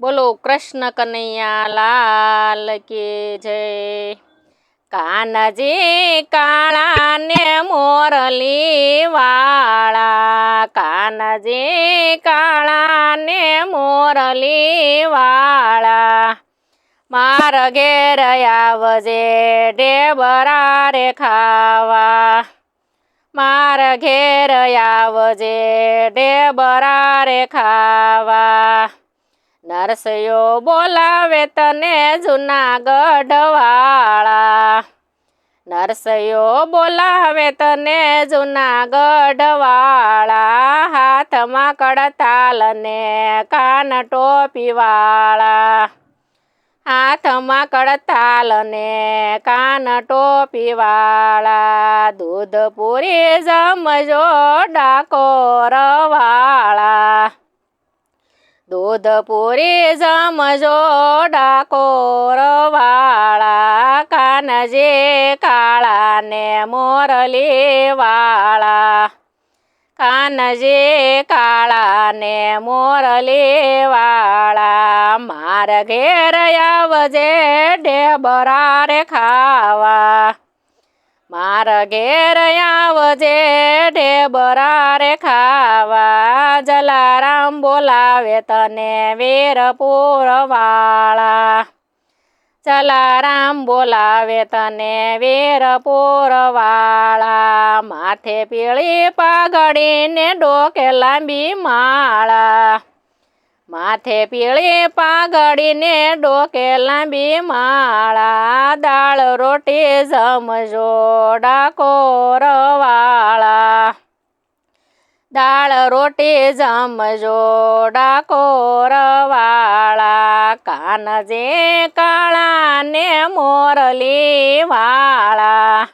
બોલો, કૃષ્ણ કનૈયા લાલ કે જય? કાનજી કાળા ને મોરલી વાળા કાનજી કાળા ને મોરલી વાળા માર ઘેર આવજે ડેબરા રે ખાવા. માર ઘેર આવજે ડેબરા રે ખાવા. નરસૈયો બોલાવે તને જુનાગઢ વાળા. નરસૈયો બોલાવે તને જુનાગઢ વાળા. હાથમાં કડતાલ ને કાન ટોપી વાળા. હાથમાં કડતાલ ને કાન ટોપી વાળા. દૂધ પૂરી જમજો ડાકોર વાળા. દૂધ પૂરી જમજો ડાકોર વાળા કાનજે કાળા ને મોરલી વાળા કાનજે કાળા ને મોરલી વાળા માર ઘેર આવજે ડેબરા રે ખાવા માર ઘેર આવજે ઢેબરા રે ખાવા, જલારામ બોલાવે તને વીરપુર વાળા જલારામ બોલાવે તને વીરપુર વાળા માથે પીળી પાઘડીને ડોકે લાંબી માળા. માથે પીળી પાઘડીને ડોકે લાંબી માળા, દાળ રોટી જમજો ડાકોર વાળા. દાળ રોટી જમજો ડાકોર વાળા. કાનજે કાળા ને મોરલી વાળા.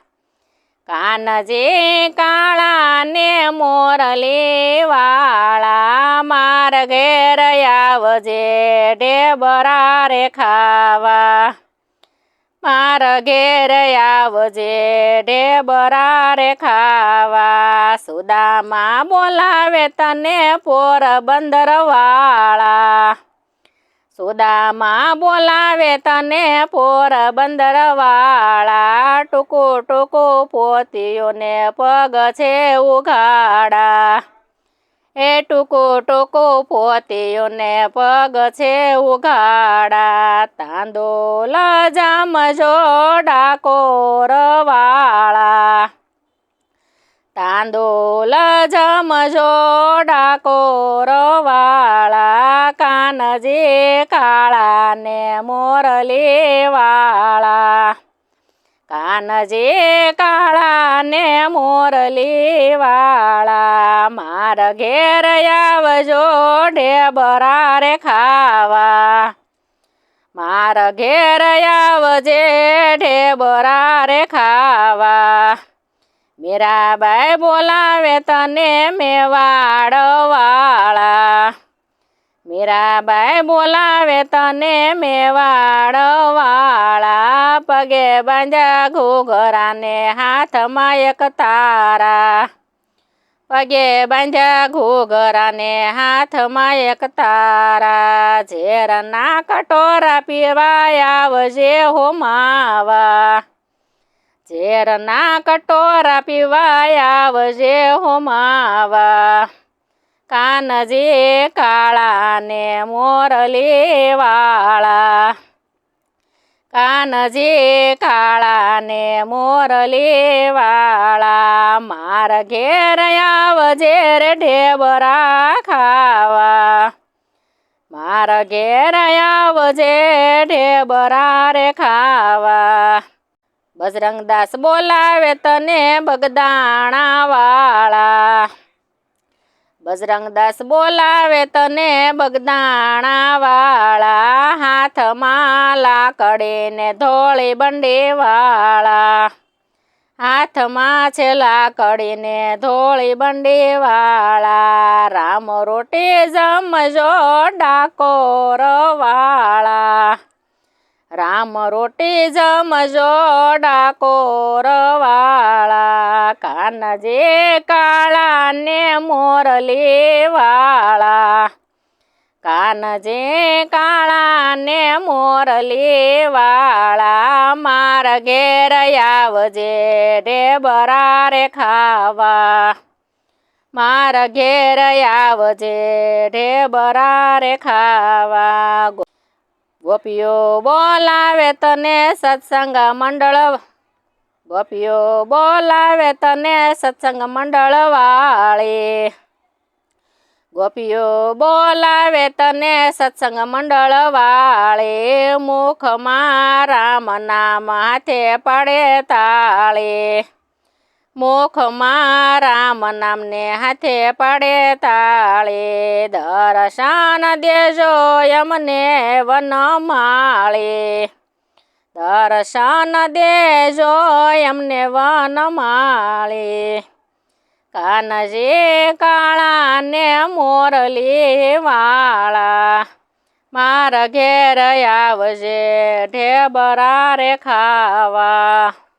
કાનજે કાળા ને મોરલી વાળા માર ઘેર આવજે ડેબરા રે ખાવા. માર ઘેર આવજે ડેબરા રે ખાવા. સુદામાં બોલાવે તને પોરબંદર વાળા સુદામાં બોલાવે તને પોરબંદર વાળા. ટૂંકો ટૂંકો પોતીઓને પગ છે ઉઘાડા. એ ટૂંકો ટૂંકો પોતીઓને પગ છે ઉઘાડા. તાંદોલ જામજો ડાકોર વાળા. તાંદોલ જમજો ડાકોરવાળા કાનજે કાળા ને મોરલીવાળા કાનજી કાળા ને મોરલીવાળા માર ઘેર આવજો ઢેબરા રે ખાવા. માર ઘેર આવજે ઢેબરા રે ખાવા. મીરાબાઈ બોલાવે તને મેવાડ વાળા. મીરાબાઈ બોલાવે તને મેવાડ વાળા. પગે બાંધ્યા ઘૂઘરાને હાથમાં એક તારા. પગે બાંધ્યા ઘૂઘરાને હાથમાં એક તારા. ઝેરના કટોરા પીવા હો માવા. ઝેરના કટોરા પીવાય આવજે હોમાવા. કાનજી કાળા ને મોરલી વાળા. કાનજી કાળા ને મોરલી વાળા. માર ઘેર આવજે રે ઢેબરા ખાવા. માર ઘેર આવજે ઢેબરા રે ખાવા. બજરંગદાસ બોલાવે તને બગદાણા વાળા બજરંગદાસ બોલાવે તને બગદાણા વાળા હાથમાં લાકડીને ધોળી બંડે વાળા હાથમાં છે લાકડીને ધોળી બંડી વાળા રામ રોટી જમજો ડાકોર વાળા રામ રોટી જમજો ડાકોર વાળા. કાનજે કાળા ને મોરલી વાળા. કાનજે કાળા ને મોરલી વાળા. માર ઘેર આવજે ઢેબરા રે ખાવા. માર ઘેર આવજે ઢેબરા રે ખાવા. ગોપીઓ બોલાવે તને સત્સંગ મંડળ ગોપીઓ બોલાવે તને સત્સંગ મંડળ વાળી. ગોપીઓ બોલાવે તને સત્સંગ મંડળ વાળે. મુખમાં રામ નામ હાથે પડે તાળે. મુખમાં રામ નામને હાથે પડે તાળે. દર્શન દેજો વન માળી. દર્શન દેજો એમને વનમાળે કાનજી કાળા ને મોરલી વાળા માર ઘેર આવજે ઢેબરા રે ખાવા